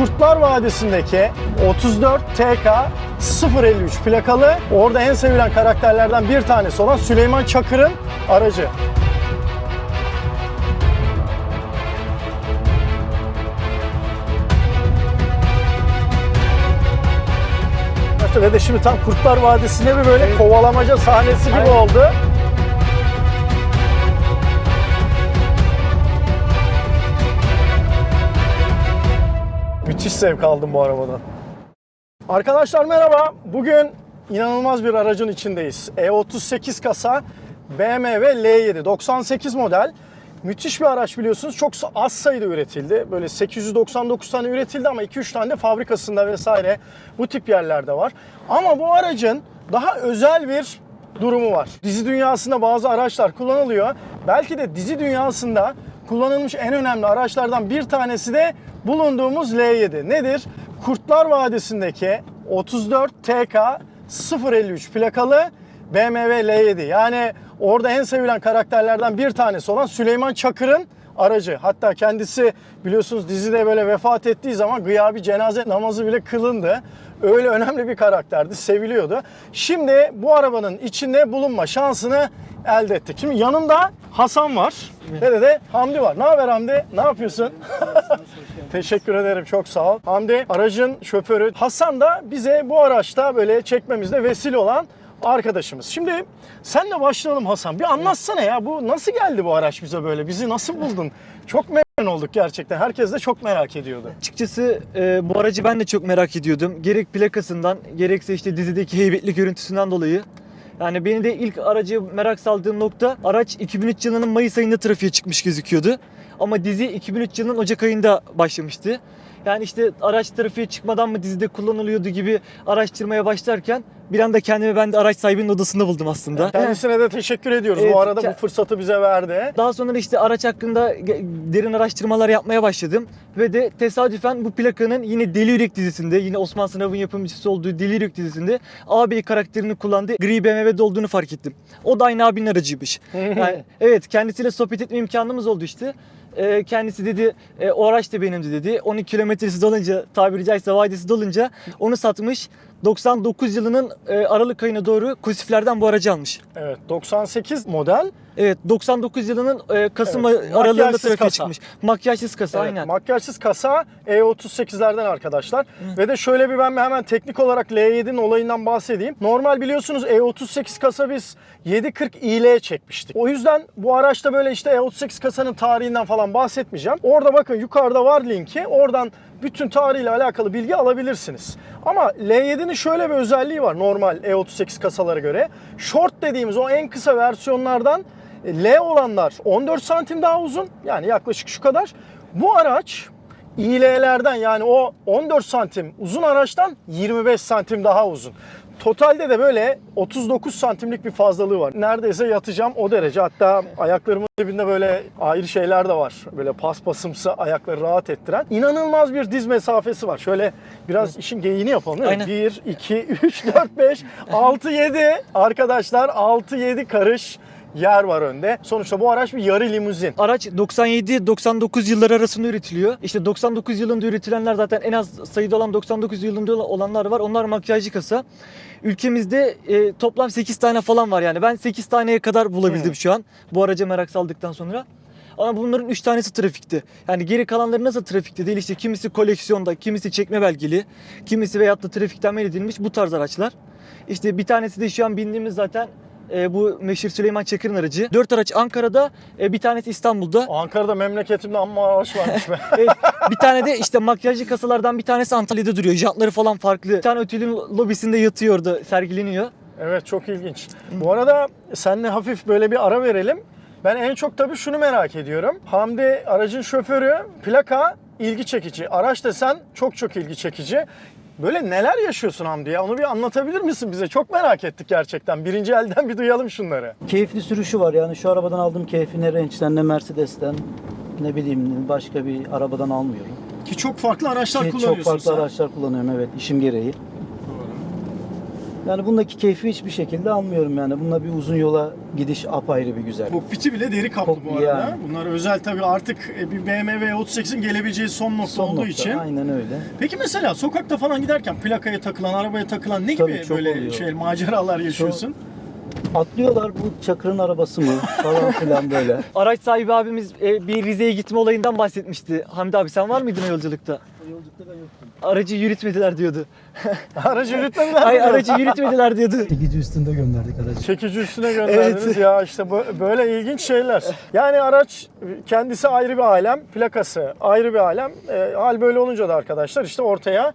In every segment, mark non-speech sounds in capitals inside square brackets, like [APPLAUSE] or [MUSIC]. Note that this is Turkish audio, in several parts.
Kurtlar Vadisi'ndeki 34 TK 053 plakalı orada en sevilen karakterlerden bir tanesi olan Süleyman Çakır'ın aracı. Ve de şimdi tam Kurtlar Vadisi'ne bir böyle kovalamaca sahnesi gibi oldu. Zevk aldım bu arabadan. Arkadaşlar merhaba. Bugün inanılmaz bir aracın içindeyiz. E38 kasa BMW L7 98 model. Müthiş bir araç biliyorsunuz. Çok az sayıda üretildi. Böyle 899 tane üretildi ama 2-3 tane de fabrikasında vesaire bu tip yerlerde var. Ama bu aracın daha özel bir durumu var. Dizi dünyasında bazı araçlar kullanılıyor. Belki de dizi dünyasında kullanılmış en önemli araçlardan bir tanesi de bulunduğumuz L7. Nedir? Kurtlar Vadisi'ndeki 34 TK 053 plakalı BMW L7. Yani orada en sevilen karakterlerden bir tanesi olan Süleyman Çakır'ın aracı. Hatta kendisi biliyorsunuz dizide böyle vefat ettiği zaman gıyabi cenaze namazı bile kılındı. Öyle önemli bir karakterdi, seviliyordu. Şimdi bu arabanın içinde bulunma şansını elde ettik. Şimdi yanımda Hasan var. Ve de Hamdi var. Ne haber Hamdi? Ne yapıyorsun? [LAUGHS] Teşekkür ederim. Çok sağ ol. Hamdi aracın şoförü. Hasan da bize bu araçta böyle çekmemizde vesile olan arkadaşımız. Şimdi senle başlayalım Hasan. Bir anlatsana ya bu nasıl geldi bu araç bize böyle? Bizi nasıl buldun? Çok memnun olduk gerçekten. Herkes de çok merak ediyordu. Açıkçası e, bu aracı ben de çok merak ediyordum. Gerek plakasından gerekse işte dizideki heybetli görüntüsünden dolayı. Yani beni de ilk aracı merak saldığım nokta araç 2003 yılının Mayıs ayında trafiğe çıkmış gözüküyordu. Ama dizi 2003 yılının Ocak ayında başlamıştı. Yani işte araç trafiğe çıkmadan mı dizide kullanılıyordu gibi araştırmaya başlarken bir anda kendimi ben de araç sahibinin odasında buldum aslında. Kendisine de teşekkür ediyoruz. Evet, bu arada bu fırsatı bize verdi. Daha sonra işte araç hakkında derin araştırmalar yapmaya başladım. Ve de tesadüfen bu plakanın yine Deli Yürek dizisinde, yine Osman Sınav'ın yapımcısı olduğu Deli Yürek dizisinde ağabey karakterini kullandığı gri BMW'de olduğunu fark ettim. O da aynı abinin aracıymış. [LAUGHS] Yani, evet kendisiyle sohbet etme imkanımız oldu işte. Ee, kendisi dedi e, o araç da benimdi dedi. 12 kilometresi dolunca tabiri caizse vadesi dolunca onu satmış. 99 yılının e, Aralık ayına doğru kusiflerden bu aracı almış. Evet 98 model. Evet 99 yılının e, Kasım Evet, aralığında trafiğe kasa. çıkmış. Makyajsız kasa Evet, aynen. Makyajsız kasa E38'lerden arkadaşlar. Ve de şöyle bir ben hemen teknik olarak L7'nin olayından bahsedeyim. Normal biliyorsunuz E38 kasa biz 740 IL çekmiştik. O yüzden bu araçta böyle işte E38 kasanın tarihinden falan bahsetmeyeceğim. Orada bakın yukarıda var linki. Oradan bütün tarihiyle alakalı bilgi alabilirsiniz. Ama L7'nin şöyle bir özelliği var normal E38 kasalara göre. Short dediğimiz o en kısa versiyonlardan L olanlar 14 santim daha uzun. Yani yaklaşık şu kadar. Bu araç İL'lerden yani o 14 santim uzun araçtan 25 santim daha uzun. Totalde de böyle 39 santimlik bir fazlalığı var. Neredeyse yatacağım o derece. Hatta ayaklarımın dibinde böyle ayrı şeyler de var. Böyle paspasımsı ayakları rahat ettiren. İnanılmaz bir diz mesafesi var. Şöyle biraz işin geyiğini yapalım değil mi? Aynen. 1, 2, 3, 4, 5, 6, 7 arkadaşlar 6, 7 karış yer var önde. Sonuçta bu araç bir yarı limuzin. Araç 97-99 yılları arasında üretiliyor. İşte 99 yılında üretilenler zaten en az sayıda olan 99 yılında olanlar var. Onlar makyajlı kasa. Ülkemizde e, toplam 8 tane falan var yani. Ben 8 taneye kadar bulabildim Hmm. şu an. Bu araca merak saldıktan sonra. Ama bunların 3 tanesi trafikte. Yani geri kalanları nasıl trafikte değil işte kimisi koleksiyonda, kimisi çekme belgeli, kimisi veyahut da trafikten men edilmiş bu tarz araçlar. İşte bir tanesi de şu an bindiğimiz zaten e, bu meşhur Süleyman Çakır'ın aracı. 4 araç Ankara'da, e, bir tanesi İstanbul'da. Ankara'da memleketimde amma araç varmış be. [LAUGHS] Evet, bir tane de işte makyajlı kasalardan bir tanesi Antalya'da duruyor. Jantları falan farklı. Bir tane otelin lobisinde yatıyor orada sergileniyor. Evet çok ilginç. Bu arada seninle hafif böyle bir ara verelim. Ben en çok tabii şunu merak ediyorum. Hamdi aracın şoförü, plaka ilgi çekici. Araç desen çok çok ilgi çekici. Böyle neler yaşıyorsun Hamdi ya? Onu bir anlatabilir misin bize? Çok merak ettik gerçekten. Birinci elden bir duyalım şunları. Keyifli sürüşü var yani şu arabadan aldığım keyfi ne Range'den ne Mercedes'ten ne bileyim başka bir arabadan almıyorum. Ki çok farklı araçlar Ki kullanıyorsun çok farklı sen. araçlar kullanıyorum evet işim gereği. Yani bundaki keyfi hiçbir şekilde almıyorum yani. Bununla bir uzun yola gidiş apayrı bir güzel. Kokpiti bile deri kaplı bu Kok- arada. yani. Bunlar özel tabii artık e, bir BMW E38'in gelebileceği son nokta Son olduğu nokta, için. Aynen öyle. Peki mesela sokakta falan giderken plakaya takılan, arabaya takılan ne Tabii gibi çok böyle oluyor. şey maceralar yaşıyorsun? Atlıyorlar bu Çakır'ın arabası mı falan filan böyle. [LAUGHS] Araç sahibi abimiz e, bir Rize'ye gitme olayından bahsetmişti. Hamdi abi sen var mıydın o yolculukta? Yolculukta ben yoktum. Aracı yürütmediler diyordu. [LAUGHS] Aracı yürütmediler Ay mi? aracı yürütmediler diyordu. [LAUGHS] Çekici üstünde gönderdik aracı. Çekici üstüne gönderdiniz Evet. ya işte bö- böyle ilginç şeyler. Yani araç kendisi ayrı bir alem, plakası ayrı bir alem. E, hal böyle olunca da arkadaşlar işte ortaya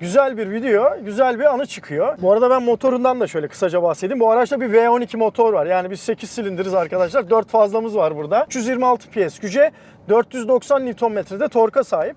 güzel bir video, güzel bir anı çıkıyor. Bu arada ben motorundan da şöyle kısaca bahsedeyim. Bu araçta bir V12 motor var. Yani biz 8 silindiriz arkadaşlar. 4 fazlamız var burada. 326 PS güce, 490 Nm'de torka sahip.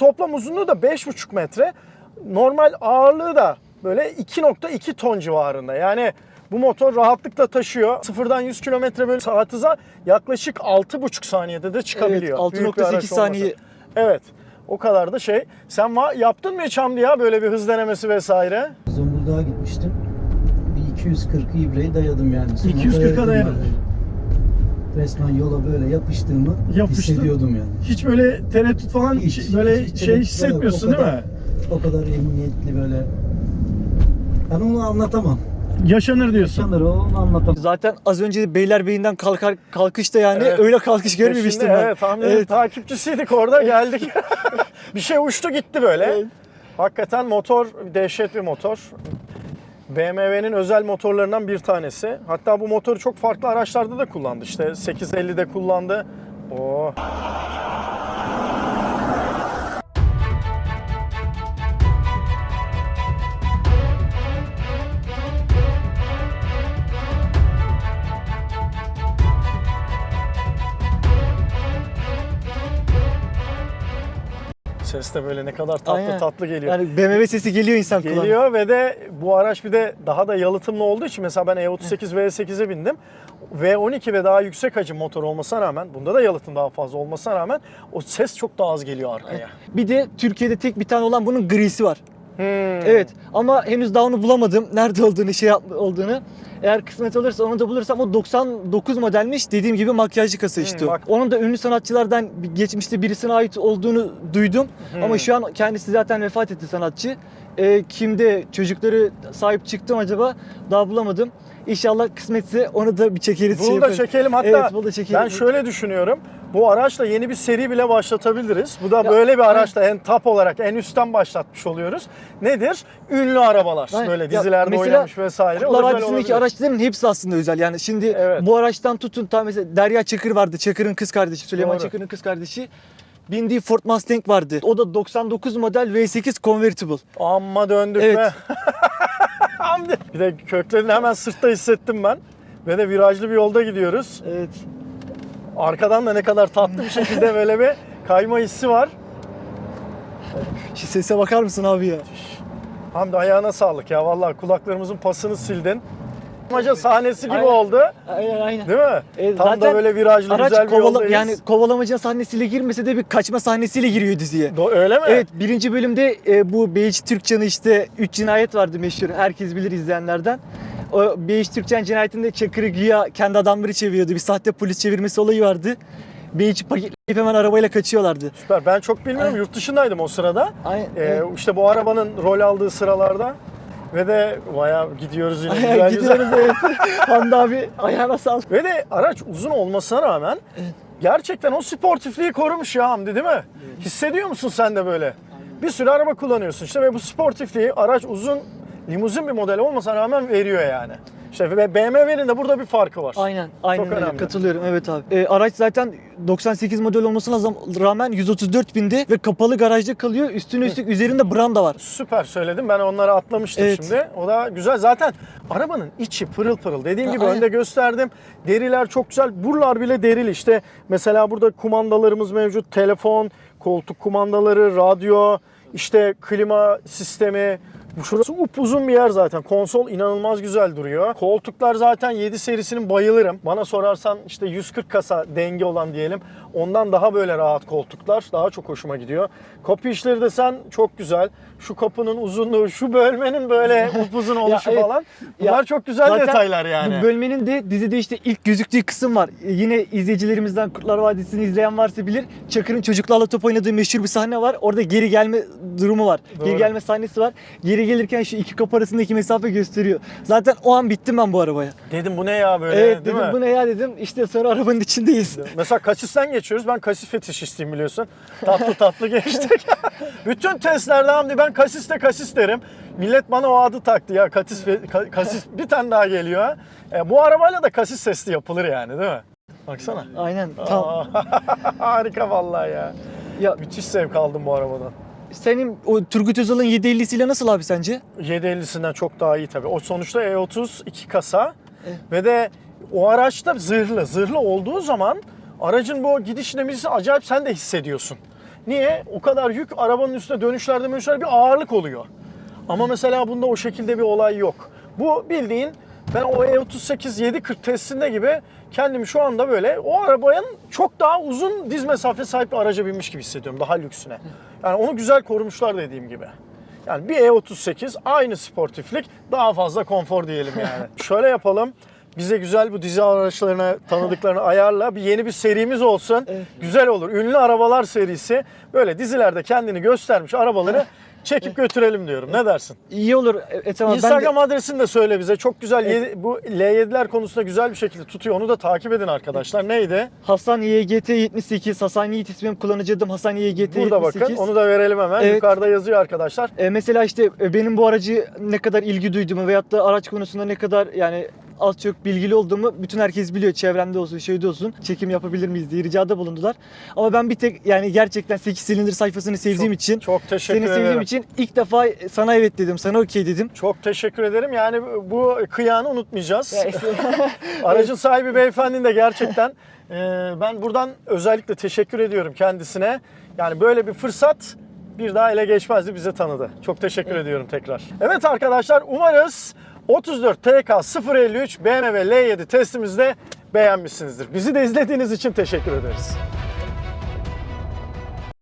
Toplam uzunluğu da 5,5 metre. Normal ağırlığı da böyle 2.2 ton civarında. Yani bu motor rahatlıkla taşıyor. Sıfırdan 100 km bölü saat hıza yaklaşık 6,5 saniyede de çıkabiliyor. Evet, Büyük bir 6.8 araç olmasa. saniye. Evet. O kadar da şey. Sen yaptın mı hiç Hamdi ya böyle bir hız denemesi vesaire? Zonguldak'a gitmiştim. Bir 240 ibreyi dayadım yani. Sonra 240'a dayadım. Resmen yola böyle yapıştığımı Yapıştın. hissediyordum yani. Hiç böyle tereddüt falan Hiç- şey- böyle hiç şey tereddüt hissetmiyorsun yok. O değil kadar- mi? O kadar emniyetli böyle. Ben onu anlatamam. Yaşanır diyorsun. Sanırım onu anlatamam. Zaten az önce Beylerbeyi'nden kalkar kalkışta yani Evet. öyle kalkış görmemiştim Şimdi ben. Evet, Hamdi'nin Evet. takipçisiydik orada geldik. [LAUGHS] bir şey uçtu gitti böyle. Evet. Hakikaten motor dehşet bir motor. BMW'nin özel motorlarından bir tanesi. Hatta bu motoru çok farklı araçlarda da kullandı. İşte 850'de kullandı. Oo. Ses de böyle ne kadar tatlı Aynen. tatlı geliyor. Yani BMW sesi geliyor insan kulağına. Geliyor ve de bu araç bir de daha da yalıtımlı olduğu için mesela ben E38 V8'e bindim. V12 ve daha yüksek hacim motor olmasına rağmen bunda da yalıtım daha fazla olmasına rağmen o ses çok daha az geliyor arkaya. Bir de Türkiye'de tek bir tane olan bunun grisi var. Hmm. Evet ama henüz daha onu bulamadım. Nerede olduğunu, şey olduğunu. Eğer kısmet olursa onu da bulursam o 99 modelmiş. Dediğim gibi makyajlı kasa işte. o. bak. Onun da ünlü sanatçılardan geçmişte birisine ait olduğunu duydum. Hmm. Ama şu an kendisi zaten vefat etti sanatçı. Ee, kimde çocukları sahip çıktım acaba daha bulamadım. İnşallah kısmetse onu da bir çekeriz. şey Bunu da yaparız. çekelim. Hatta Evet, bunu da çekelim. ben şöyle düşünüyorum. Bu araçla yeni bir seri bile başlatabiliriz. Bu da Ya, böyle bir araçla en top olarak en üstten başlatmış oluyoruz. Nedir? Ünlü arabalar. Aynen. Böyle Ya, dizilerde mesela oynamış vesaire. Özel Vadisi'ndeki olabilir. Araçların hepsi aslında özel. Yani şimdi Evet. bu araçtan tutun tam mesela Derya Çakır vardı. Çakır'ın kız kardeşi, Süleyman Doğru. Çakır'ın kız kardeşi. Bindiği Ford Mustang vardı. O da 99 model V8 Convertible. Amma döndük Evet. be. [LAUGHS] Bir de köklerini hemen sırtta hissettim ben. Ve de virajlı bir yolda gidiyoruz. Evet. Arkadan da ne kadar tatlı bir şekilde böyle bir kayma hissi var. Şu sese bakar mısın abi ya? Hamdi ayağına sağlık ya. Vallahi kulaklarımızın pasını sildin. Maca sahnesi gibi Aynen. oldu. Aynen aynen. Değil mi? Evet, Tam da zaten böyle virajlı Araç güzel bir kovala, yoldayız. yani kovalamaca sahnesiyle girmese de bir kaçma sahnesiyle giriyor diziye. Do- öyle mi? Evet birinci bölümde e, bu Beyiç Türkçen'i işte 3 cinayet vardı meşhur. Herkes bilir izleyenlerden. O Beyiç Türkçen cinayetinde Çakır'ı güya kendi adamları çeviriyordu. Bir sahte polis çevirmesi olayı vardı. Beyiç'i paketleyip hemen arabayla kaçıyorlardı. Süper. Ben çok bilmiyorum. Aynen. Yurt dışındaydım o sırada. Aynen. Ee, işte bu arabanın rol aldığı sıralarda ve de bayağı gidiyoruz yine Aynen, güzel güzel. gidiyoruz evet. [LAUGHS] Hamdi abi ayağına sağlık. Ve de araç uzun olmasına rağmen gerçekten o sportifliği korumuş ya Hamdi değil mi? Hissediyor musun sen de böyle? Bir sürü araba kullanıyorsun işte ve bu sportifliği araç uzun limuzin bir model olmasına rağmen veriyor yani. İşte ve BMW'nin de burada bir farkı var. Aynen, aynen Çok öyle. önemli. Katılıyorum evet abi. Ee, araç zaten 98 model olmasına rağmen 134 binde ve kapalı garajda kalıyor. Üstüne üstlük üzerinde branda var. Süper söyledim. Ben onları atlamıştım Evet. şimdi. O da güzel. Zaten arabanın içi pırıl pırıl. Dediğim Ha, gibi aynen. önde gösterdim. Deriler çok güzel. Buralar bile derili. İşte mesela burada kumandalarımız mevcut. Telefon, koltuk kumandaları, radyo, işte klima sistemi. Şurası upuzun bir yer zaten. Konsol inanılmaz güzel duruyor. Koltuklar zaten 7 serisinin bayılırım. Bana sorarsan işte 140 kasa denge olan diyelim. Ondan daha böyle rahat koltuklar. Daha çok hoşuma gidiyor. Kapı işleri desen çok güzel. Şu kapının uzunluğu, şu bölmenin böyle [LAUGHS] upuzun oluşu evet. falan. Bunlar Ya, çok güzel detaylar yani. Bu bölmenin de dizide işte ilk gözüktüğü kısım var. Ee, Yine izleyicilerimizden Kurtlar Vadisi'ni izleyen varsa bilir. Çakır'ın çocuklarla top oynadığı meşhur bir sahne var. Orada geri gelme durumu var. Doğru. Geri gelme sahnesi var. Geri gelirken şu iki kapı arasındaki mesafe gösteriyor. Zaten o an bittim ben bu arabaya. Dedim bu ne ya böyle evet değil dedim mi? bu ne ya dedim. İşte sonra arabanın içindeyiz. Mesela kasisten geçiyoruz. Ben kasis fetişistiyim biliyorsun. Tatlı tatlı [LAUGHS] geçtik. [LAUGHS] Bütün testlerde Hamdi ben kasiste kasis derim. Millet bana o adı taktı ya kasis, kasis bir tane daha geliyor. ha. E, bu arabayla da kasis testi yapılır yani değil mi? Baksana. Aynen. Tam. [LAUGHS] Harika vallahi ya. Ya Müthiş zevk aldım bu arabadan. senin o Turgut Özal'ın 750'siyle nasıl abi sence? 750'sinden çok daha iyi tabii. O sonuçta E30 iki kasa Evet. ve de o araçta zırhlı. Zırhlı olduğu zaman aracın bu gidiş dinamisi acayip sen de hissediyorsun. Niye? O kadar yük arabanın üstüne dönüşlerde dönüşlerde bir ağırlık oluyor. Ama mesela bunda o şekilde bir olay yok. Bu bildiğin ben o E38 740 testinde gibi kendimi şu anda böyle o arabanın çok daha uzun diz mesafe sahip bir araca binmiş gibi hissediyorum daha lüksüne. Yani onu güzel korumuşlar dediğim gibi. Yani bir E38 aynı sportiflik daha fazla konfor diyelim yani. [LAUGHS] Şöyle yapalım. Bize güzel bu dizi araçlarına tanıdıklarını ayarla. Bir yeni bir serimiz olsun. Evet. Güzel olur. Ünlü arabalar serisi. Böyle dizilerde kendini göstermiş arabaları [LAUGHS] çekip götürelim diyorum. Ne dersin? İyi olur. E, tamam. Ben de- Instagram adresini de söyle bize. Çok güzel. yedi- bu L7'ler konusunda güzel bir şekilde tutuyor. Onu da takip edin arkadaşlar. Neydi? Hasan YGT 78, Hasan Yiğit ismim kullanıcı adım Hasan YGT Burada 78. bakın. Onu da verelim hemen. Evet. Yukarıda yazıyor arkadaşlar. E, mesela işte e, benim bu aracı ne kadar ilgi duyduğumu veyahut da araç konusunda ne kadar yani az çok bilgili olduğumu bütün herkes biliyor. Çevremde olsun, şeyde olsun. Çekim yapabilir miyiz diye ricada bulundular. Ama ben bir tek yani gerçekten 8 silindir sayfasını sevdiğim için, Çok teşekkür seni sevdiğim ederim. için ilk defa sana evet dedim, sana okey dedim. Çok teşekkür ederim. Yani bu kıyağını unutmayacağız. [LAUGHS] Aracın sahibi beyefendinin de gerçekten e, ben buradan özellikle teşekkür ediyorum kendisine. Yani böyle bir fırsat bir daha ele geçmezdi bize tanıdı. Çok teşekkür ediyorum tekrar. Evet arkadaşlar umarız 34 TK 053 BMW L7 testimizde beğenmişsinizdir. Bizi de izlediğiniz için teşekkür ederiz.